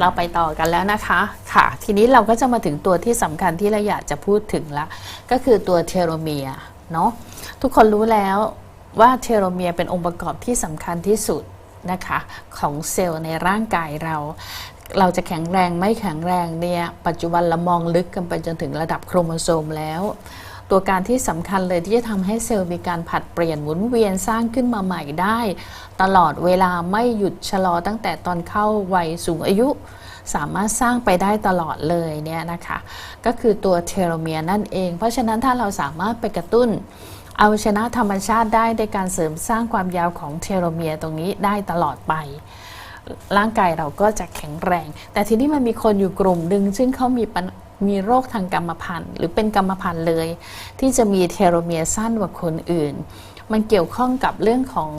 เราไปต่อกันแล้วนะคะค่ะ ทีนี้เราก็จะมาถึงตัวที่สำคัญที่เราอยากจะพูดถึงละก็คือตัวเทโลเมียเนาะทุกคนรู้แล้วว่าเทโลเมียเป็นองค์ประกอบที่สำคัญที่สุดนะคะของเซลล์ในร่างกายเรา เราจะแข็งแรงไม่แข็งแรงเนี่ยปัจจุบันเรามองลึกกันไปจนถึงระดับโครโมโซมแล้ว ตัวการที่สำคัญเลยที่จะทำให้เซลล์มีการผัดเปลี่ยนหมุนเวียนสร้างขึ้นมาใหม่ได้ ตลอดเวลาไม่หยุดชะลอตั้งแต่ตอนเข้าวัยสูงอายุ สามารถสร้างไปได้ตลอดเลยเนี่ยนะคะ ก็คือตัวเทโลเมียร์นั่นเอง เพราะฉะนั้นถ้าเราสามารถไปกระตุ้นเอาชนะธรรมชาติได้ในการเสริมสร้างความยาวของเทโลเมียร์ตรงนี้ได้ตลอดไป ร่างกายเราก็จะแข็งแรง แต่ทีนี้มันมีคนอยู่กลุ่มหนึ่งซึ่งเขามีปัญ มีโรคทางกรรมพันธุ์ หรือเป็นกรรมพันธุ์เลย ที่จะมีเทโลเมียร์สั้นกว่าคนอื่น มันเกี่ยวข้องกับเรื่องของ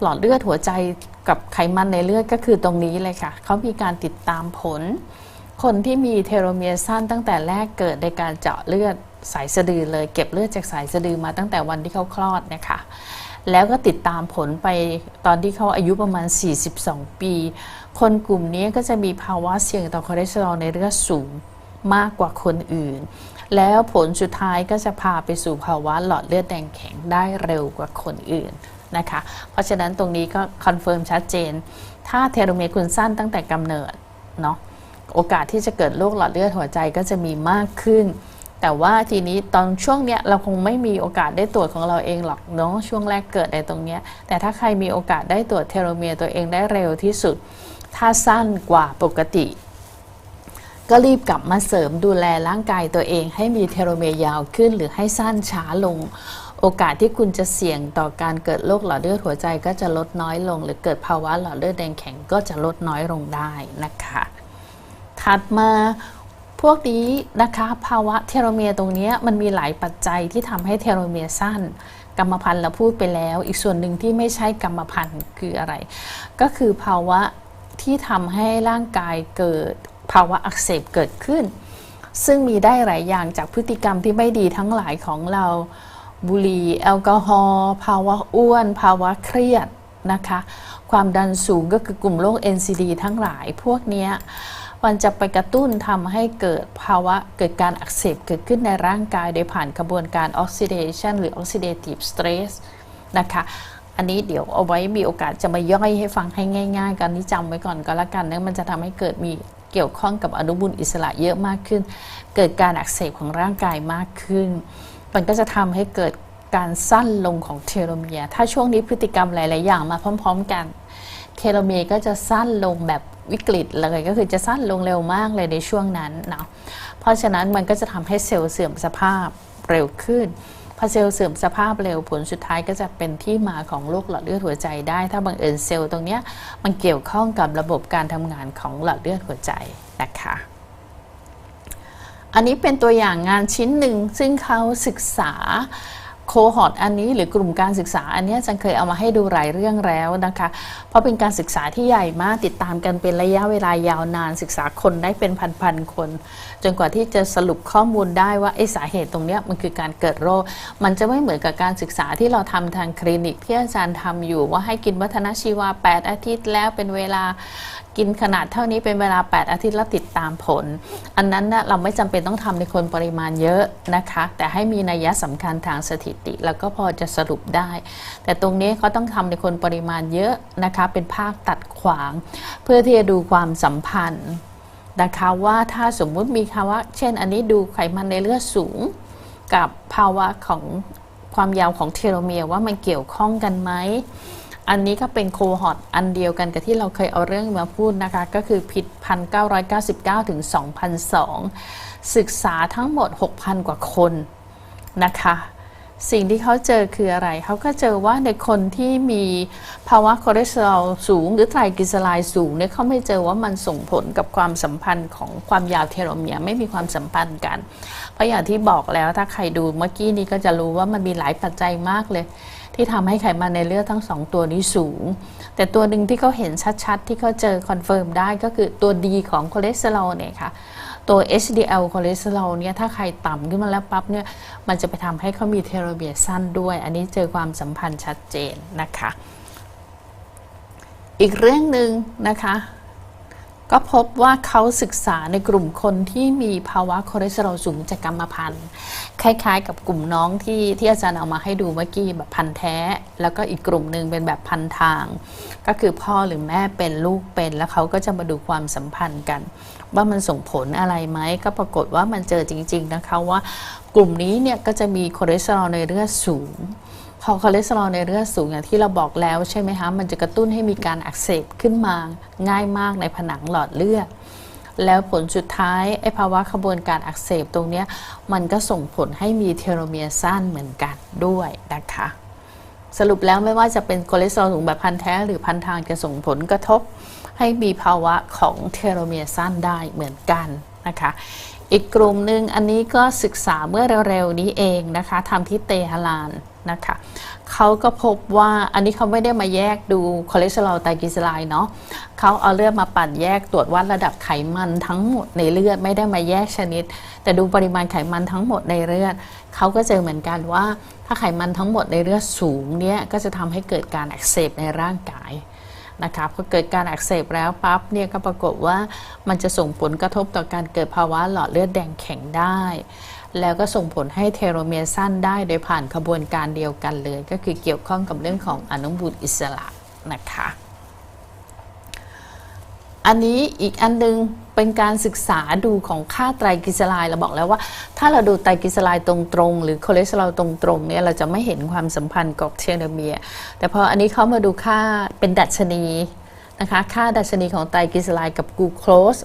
หลอดเลือดหัวใจกับไขมันในเลือดก็คือตรงนี้เลยค่ะ เขามีการติดตามผล คนที่มีเทโลเมียร์สั้นตั้งแต่แรกเกิดในการเจาะเลือดสายสะดือเลย เก็บเลือดจากสายสะดือมาตั้งแต่วันที่เขาคลอดนะคะแล้วก็ติดตามผลไปตอนที่เขาอายุประมาณ 42 ปี คนกลุ่มนี้ก็จะมีภาวะเสี่ยงต่อคอเลสเตอรอลในเลือดสูง มากกว่าคนอื่น แล้วผลสุดท้ายก็จะพาไปสู่ภาวะหลอดเลือดแดงแข็งได้เร็วกว่าคนอื่นนะคะ เพราะฉะนั้นตรงนี้ก็คอนเฟิร์มชัดเจน ถ้าเทโลเมียร์คุณสั้นตั้งแต่กำเนิดเนาะโอกาสที่จะเกิดโรคหลอดเลือดหัวใจก็จะมีมากขึ้น แต่ว่าทีนี้ตอนช่วงเนี้ยเราคงไม่มีโอกาสได้ตรวจของเราเองหรอกเนาะช่วงแรกเกิดในตรงเนี้ย แต่ถ้าใครมีโอกาสได้ตรวจเทโลเมียร์ตัวเองได้เร็วที่สุด ถ้าสั้นกว่าปกติ ก็รีบกลับมาเสริมดูแลร่างกายตัวเอง ให้มีเทโลเมียร์ยาวขึ้น หรือให้สั้นช้าลง โอกาสที่คุณจะเสี่ยงต่อการเกิดโรคหลอดเลือดหัวใจก็จะลดน้อยลง หรือเกิดภาวะหลอดเลือดแดงแข็งก็จะลดน้อยลงได้นะคะ ถัดมาพวกนี้นะคะ ภาวะเทโลเมียร์ตรงนี้มันมีหลายปัจจัยที่ทำให้เทโลเมียร์สั้น กรรมพันธุ์เราพูดไปแล้ว อีกส่วนหนึ่งที่ไม่ใช่กรรมพันธุ์คืออะไร ก็คือภาวะที่ทำให้ร่างกายเกิด ภาวะอักเสบเกิดขึ้น ซึ่งมีได้หลายอย่างจากพฤติกรรมที่ไม่ดีทั้งหลายของเรา บุหรี่แอลกอฮอล์ภาวะอ้วน ภาวะเครียดนะคะความดันสูงก็คือกลุ่มโรค NCD ทั้งหลายพวกนี้มันจะไปกระตุ้นทำให้เกิดภาวะเกิดการอักเสบเกิดขึ้นในร่างกายโดยผ่านกระบวนการออกซิเดชันหรือออกซิเดทีฟสเตรสนะคะอันนี้เดี๋ยวเอาไว้มีโอกาสจะมาย่อยให้ฟังให้ง่าย ๆ กันนี้จำไว้ก่อนก็แล้วกันเนะมันจะทำให้เกิดมี เกี่ยวข้องกับอนุมูลอิสระเยอะมากขึ้น เกิดการอักเสบของร่างกายมากขึ้น มันก็จะทำให้เกิดการสั้นลงของเทโลเมียร์ถ้าช่วงนี้พฤติกรรมหลาย ๆ อย่างมาพร้อม ๆ กัน เทโลเมียร์ก็จะสั้นลงแบบวิกฤตเลยก็คือจะสั้นลงเร็วมากเลยในช่วงนั้นเนาะเพราะฉะนั้นมันก็จะทำให้เซลล์เสื่อมสภาพเร็วขึ้น พอเซลล์เสื่อมสภาพเร็วผลสุดท้ายก็จะเป็นที่มาของโรคหลอดเลือดหัวใจได้ ถ้าบังเอิญเซลล์ตรงนี้มันเกี่ยวข้องกับระบบการทำงานของหลอดเลือดหัวใจนะคะอันนี้เป็นตัวอย่างงานชิ้นหนึ่งซึ่งเขาศึกษา โคฮอตอันนี้หรือกลุ่มการศึกษาอันนี้จันเคยเอามาให้ดูหลายเรื่องแล้วนะคะ เพราะเป็นการศึกษาที่ใหญ่มากติดตามกันเป็นระยะเวลายาวนานศึกษาคนได้เป็นพันๆคน จนกว่าที่จะสรุปข้อมูลได้ว่าไอสาเหตุตรงนี้มันคือการเกิดโรค มันจะไม่เหมือนกับการศึกษาที่เราทำทางคลินิกที่อาจารย์ทำอยู่ว่าให้กินวัฒนชีวา 8 อาทิตย์แล้วเป็นเวลา กินขนาดเท่านี้เป็นเวลา 8 อาทิตย์แล้วติดตามผล อันนั้นนะเราไม่จำเป็นต้องทำในคนปริมาณเยอะนะคะ แต่ให้มีนัยสำคัญทางสถิติ แล้วก็พอจะสรุปได้ แต่ตรงนี้เขาต้องทำในคนปริมาณเยอะนะคะ เป็นภาคตัดขวาง เพื่อที่จะดูความสัมพันธ์นะคะว่าถ้าสมมุติมีภาวะเช่น อันนี้ดูไขมันในเลือดสูง กับภาวะของความยาวของเทโลเมียร์ว่ามันเกี่ยวข้องกันไหม อันนี้ก็เป็นโคฮอตอันเดียวกันกับที่เราเคยเอาเรื่องมาพูดนะคะ ก็คือพิษ1999 ถึง 2002 ศึกษาทั้งหมด 6,000 กว่าคนนะคะ สิ่งที่เขาเจอคืออะไร เขาก็เจอว่าในคนที่มีภาวะคอเลสเตอรอลสูง หรือไตรกลีเซอไรด์สูงเนี่ยเขาไม่เจอว่ามันส่งผลกับความสัมพันธ์ของความยาวเทโลเมียร์ไม่มีความสัมพันธ์กัน เพราะอย่างที่บอกแล้วถ้าใครดูเมื่อกี้นี้ก็จะรู้ว่ามันมีหลายปัจจัยมากเลย ที่ทำให้ไขมันในเลือดทั้งสองตัวนี้สูง แต่ตัวหนึ่งที่เขาเห็นชัดๆ ที่เขาเจอคอนเฟิร์มได้ก็คือตัวดีของคอเลสเตอรอลเนี่ยค่ะตัว HDL คอเลสเตอรอลเนี่ยถ้าใครต่ำขึ้นมาแล้วปั๊บเนี่ยมันจะไปทำให้เขามีเทโลเมียสั้นด้วย อันนี้เจอความสัมพันธ์ชัดเจนนะคะ อีกเรื่องหนึ่งนะคะ ก็พบว่าเขาศึกษาในกลุ่มคนที่มีภาวะคอเลสเตอรอลสูงจากกรรมพันธุ์คล้ายๆ กับกลุ่มน้องที่ที่อาจารย์เอามาให้ดูเมื่อกี้แบบพันธุ์แท้ แล้วก็อีกกลุ่มหนึ่งเป็นแบบพันทาง ก็คือพ่อหรือแม่เป็นลูกเป็น แล้วเขาก็จะมาดูความสัมพันธ์กัน ว่ามันส่งผลอะไรไหมก็ปรากฏว่ามันเจอจริง ๆนะคะว่ากลุ่มนี้เนี่ยก็จะมีคอเลสเตอรอลในเลือดสูง พอคอเลสเตอรอลในเลือดสูงอย่างที่เราบอกแล้วใช่ไหมคะมันจะกระตุ้นให้มีการอักเสบขึ้นมาง่ายมากในผนังหลอดเลือดแล้วผลสุดท้ายไอภาวะขบวนการอักเสบตรงนี้มันก็ส่งผลให้มีเทโลเมียร์สั้นเหมือนกันด้วยนะคะ สรุปแล้วไม่ว่าจะเป็นคอเลสเตอรอลสูงแบบพันแท้หรือพันทางจะส่งผลกระทบ ให้มีภาวะของเทโลเมียร์สั้นได้เหมือนกันนะคะ อีกกลุ่มหนึ่งอันนี้ก็ศึกษาเมื่อเร็วๆนี้เองนะคะทำที่เตหะลาน นะคะเขาก็พบว่าอันนี้เขาไม่ได้มาแยกดูคอเลสเตอรอลไตรกลีเซอไรด์เนาะเขาเอาเลือดมาปั่นแยกตรวจวัดระดับไขมันทั้งหมดในเลือดไม่ได้มาแยกชนิด แต่ดูปริมาณไขมันทั้งหมดในเลือดเขาก็เจอเหมือนกันว่า ถ้าไขมันทั้งหมดในเลือดสูงเนี่ยก็จะทำให้เกิดการอักเสบในร่างกายนะคะพอเกิดการอักเสบแล้วปั๊บเนี่ยก็ปรากฏว่ามันจะส่งผลกระทบต่อการเกิดภาวะหลอดเลือดแดงแข็งได้ แล้วก็ส่งผลให้เทโลเมียร์สั้นได้โดยผ่านขบวนการเดียวกันเลย ก็คือเกี่ยวข้องกับเรื่องของอนุมูลอิสระนะคะ อันนี้อีกอันนึงเป็นการศึกษาดูของค่าไตรกลีเซอไรด์เราบอกแล้วว่า ถ้าเราดูไตรกลีเซอไรด์ตรงๆ หรือคอเลสเตอรอลตรงๆเนี่ยเราจะไม่เห็นความสัมพันธ์กับเทโลเมียร์แต่พออันนี้เขามาดูค่าเป็นดัชนี นะคะค่าดัชนีของไตรกลีเซอไรด์กับกูโคส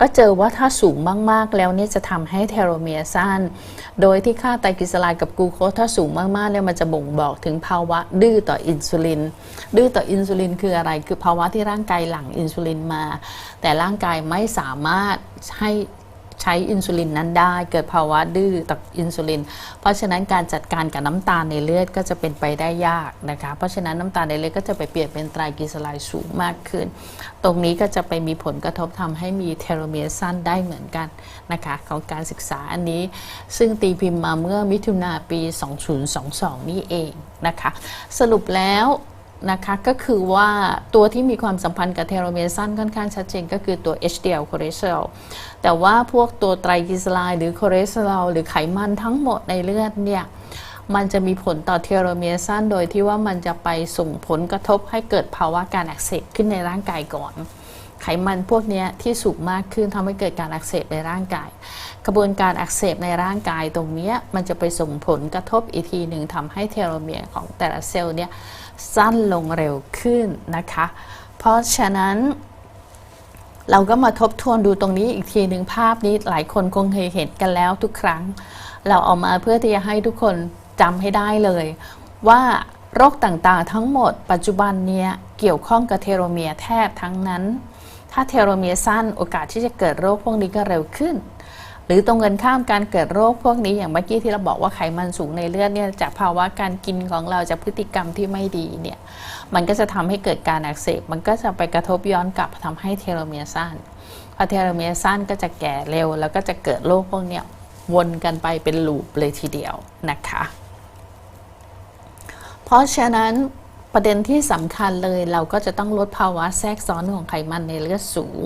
ก็เจอว่าถ้าสูงมาก ๆ แล้วเนี่ยจะทำให้เทโลเมียสั้น โดยที่ค่าไตรกลีเซอไรด์กับกูโคสถ้าสูงมาก ๆ เนี่ยมันจะบ่งบอกถึงภาวะดื้อต่ออินซูลิน ดื้อต่ออินซูลินคืออะไร คือภาวะที่ร่างกายหลั่งอินซูลินมา แต่ร่างกายไม่สามารถให้ใช้อินซูลินนั้นได้ เกิดภาวะดื้อต่ออินซูลิน เพราะฉะนั้นการจัดการกับน้ำตาลในเลือดก็จะเป็นไปได้ยากนะคะ เพราะฉะนั้นน้ำตาลในเลือดก็จะไปเปลี่ยนเป็นไตรกลีเซอไรด์สูงมากขึ้น ตรงนี้ก็จะไปมีผลกระทบทำให้มีเทโลเมียร์สั้นได้เหมือนกันนะคะของการศึกษาอันนี้ ซึ่งตีพิมพ์มาเมื่อมิถุนาปี 2022 นี่เองนะคะ สรุปแล้ว นะคะก็คือว่าตัวที่มีความสัมพันธ์กับเทโลเมียร์สั้นค่อนข้างชัดเจนก็คือตัว HDL คอเลสเตอรอลแต่ว่าพวกตัวไตรกลีเซอไรด์หรือคอเลสเตอรอลหรือไขมันทั้งหมดในเลือดเนี่ยมันจะมีผลต่อเทโลเมียร์สั้นโดยที่ว่ามันจะไปส่งผลกระทบให้เกิดภาวะการอักเสบขึ้นในร่างกายก่อน ไขมันพวกนี้ที่สูงมากขึ้นทำให้เกิดการอักเสบในร่างกาย กระบวนการอักเสบในร่างกายตรงนี้มันจะไปส่งผลกระทบอีกทีหนึ่งทำให้เทโลเมียร์ของแต่ละเซลล์เนี่ยสั้นลงเร็วขึ้นนะคะ เพราะฉะนั้นเราก็มาทบทวนดูตรงนี้อีกทีหนึ่งภาพนี้หลายคนคงเคยเห็นกันแล้วทุกครั้ง เราเอามาเพื่อที่จะให้ทุกคนจำให้ได้เลย ว่าโรคต่างๆทั้งหมดปัจจุบันเนี้ยเกี่ยวข้องกับเทโลเมียร์แทบทั้งนั้น ถ้าเทโลเมียร์สั้นโอกาสที่จะเกิดโรคพวกนี้ก็เร็วขึ้น หรือตรงกันข้ามการเกิดโรคพวกนี้อย่างเมื่อกี้ที่เราบอกว่าไขมันสูงในเลือดเนี่ยจากภาวะการกินของเราจากพฤติกรรมที่ไม่ดีเนี่ยมันก็จะทำให้เกิดการอักเสบมันก็จะไปกระทบย้อนกลับทำให้เทโลเมียร์สั้นพอเทโลเมียร์สั้นก็จะแก่เร็ว แล้วก็จะเกิดโรคพวกนี้วนกันไปเป็นลูปเลยทีเดียวนะคะ เพราะฉะนั้น ประเด็นที่สำคัญเลยเราก็จะต้องลดภาวะแทรกซ้อนของไขมันในเลือดสูง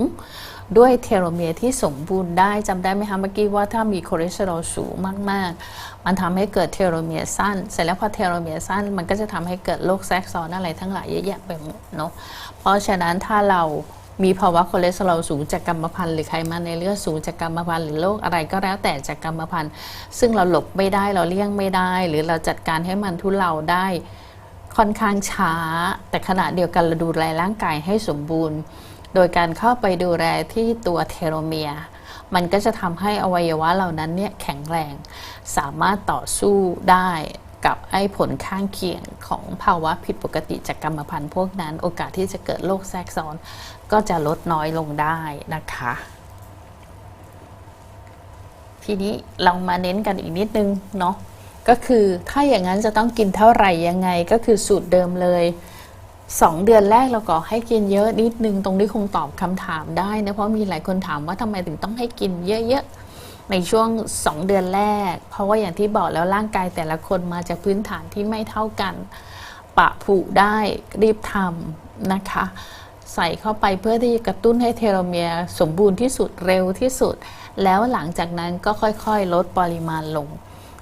ด้วยเทโลเมียร์ที่สมบูรณ์ได้จำได้ไหมคะเมื่อกี้ว่าถ้ามีคอเลสเตอรอลสูงมาก ๆ มันทำให้เกิดเทโลเมียร์สั้น เสร็จแล้วพอเทโลเมียร์สั้น มันก็จะทำให้เกิดโรคแทรกซ้อนอะไรทั้งหลายเยอะแยะไปหมดเนาะเพราะฉะนั้นถ้าเรามีภาวะคอเลสเตอรอลสูงจากกรรมพันธุ์หรือไขมันในเลือดสูงจากกรรมพันธุ์หรือโรคอะไรก็แล้วแต่จากกรรมพันธุ์ซึ่งเราหลบไม่ได้เราเลี่ยงไม่ได้ หรือเราจัดการให้มันทุเลาได้ ค่อนข้างช้า แต่ขณะเดียวกันเราดูแลร่างกายให้สมบูรณ์ โดยการเข้าไปดูแลที่ตัวเทโลเมียร์มันก็จะทำให้อวัยวะเหล่านั้นเนี่ยแข็งแรง สามารถต่อสู้ได้กับไอ้ผลข้างเคียงของภาวะผิดปกติจากกรรมพันธุ์พวกนั้น โอกาสที่จะเกิดโรคแทรกซ้อน ก็จะลดน้อยลงได้นะคะ ทีนี้เรามาเน้นกันอีกนิดนึงเนาะ ก็คือถ้าอย่างนั้นจะต้องกินเท่าไหร่ยังไงก็คือสูตรเดิมเลย 2 เดือนแรกเราก็ให้กินเยอะนิดนึงตรงนี้คงตอบคำถามได้นะเพราะมีหลายคนถามว่าทำไมถึงต้องให้กินเยอะๆในช่วง 2 เดือนแรก เพราะว่าอย่างที่บอกแล้วร่างกายแต่ละคนมาจากพื้นฐานที่ไม่เท่ากัน ปะผุได้รีบทำนะคะ ใส่เข้าไปเพื่อที่จะกระตุ้นให้เทโลเมียร์สมบูรณ์ที่สุดเร็วที่สุด แล้วหลังจากนั้นก็ค่อยๆ ลดปริมาณลง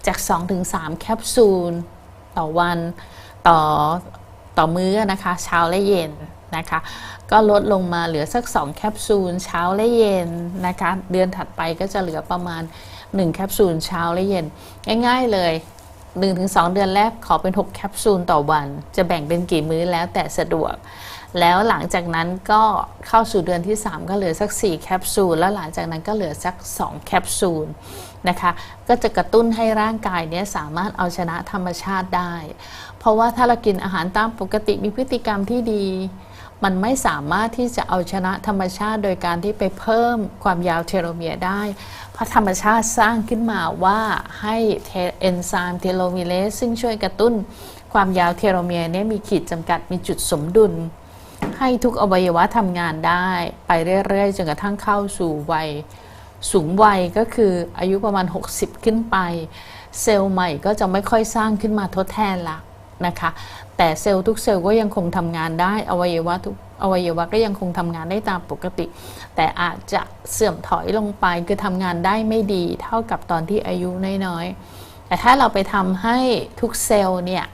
จาก 2-3 แคปซูล ต่อวันต่อต่อมื้อนะคะเช้าและเย็นนะคะก็ลดลงมาเหลือสัก 2 แคปซูลเช้าและเย็นนะคะเดือนถัดไปก็จะเหลือประมาณ 1 แคปซูลเช้าและเย็น ง่ายๆเลย 1-2 เดือนแรกขอเป็น 6 แคปซูลต่อวัน จะแบ่งเป็นกี่มื้อแล้วแต่สะดวก แล้วหลังจากนั้นก็เข้าสู่เดือนที่ 3 ก็เหลือสัก 4 แคปซูล แล้วหลังจากนั้นก็เหลือสัก 2 แคปซูลนะคะ ก็จะกระตุ้นให้ร่างกายเนี้ยสามารถเอาชนะธรรมชาติได้ เพราะว่าถ้าเรากินอาหารตามปกติมีพฤติกรรมที่ดี มันไม่สามารถที่จะเอาชนะธรรมชาติโดยการที่ไปเพิ่มความยาวเทโลเมียร์ได้ เพราะธรรมชาติสร้างขึ้นมาว่าให้เอนไซม์เทโลเมเลสซึ่งช่วยกระตุ้นความยาวเทโลเมียร์เนี่ยมีขีดจำกัดมีจุดสมดุล ให้ทุกอวัยวะทำงานได้ ไปเรื่อยๆจนกระทั่งเข้าสู่วัยสูงวัยก็คืออายุประมาณ 60 ขึ้นไป เซลล์ใหม่ก็จะไม่ค่อยสร้างขึ้นมาทดแทนละนะคะ แต่เซลล์ทุกเซลล์ก็ยังคงทำงานได้ อวัยวะทุกอวัยวะก็ยังคงทำงานได้ตามปกติ แต่อาจจะเสื่อมถอยลงไปคือทำงานได้ไม่ดี เท่ากับตอนที่อายุน้อยๆแต่ถ้าเราไปทำให้ทุกเซลล์เนี่ย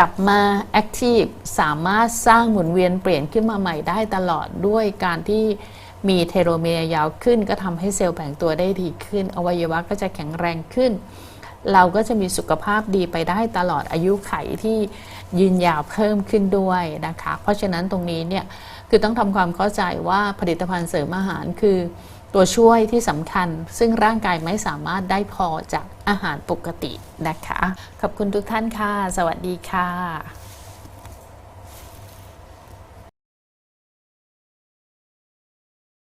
กลับมาแอคทีฟสามารถสร้างหมุนเวียนเปลี่ยนขึ้นมาใหม่ได้ตลอดด้วยการที่มีเทโลเมียร์ยาวขึ้น ก็ทำให้เซลล์แบ่งตัวได้ดีขึ้น อวัยวะก็จะแข็งแรงขึ้น เราก็จะมีสุขภาพดีไปได้ตลอดอายุไขที่ยืนยาวเพิ่มขึ้นด้วยนะคะ เพราะฉะนั้นตรงนี้เนี่ยคือต้องทำความเข้าใจว่าผลิตภัณฑ์เสริมอาหารคือ ตัวช่วยที่สำคัญ ซึ่งร่างกายไม่สามารถได้พอจากอาหารปกตินะคะ ขอบคุณทุกท่านค่ะ สวัสดีค่ะ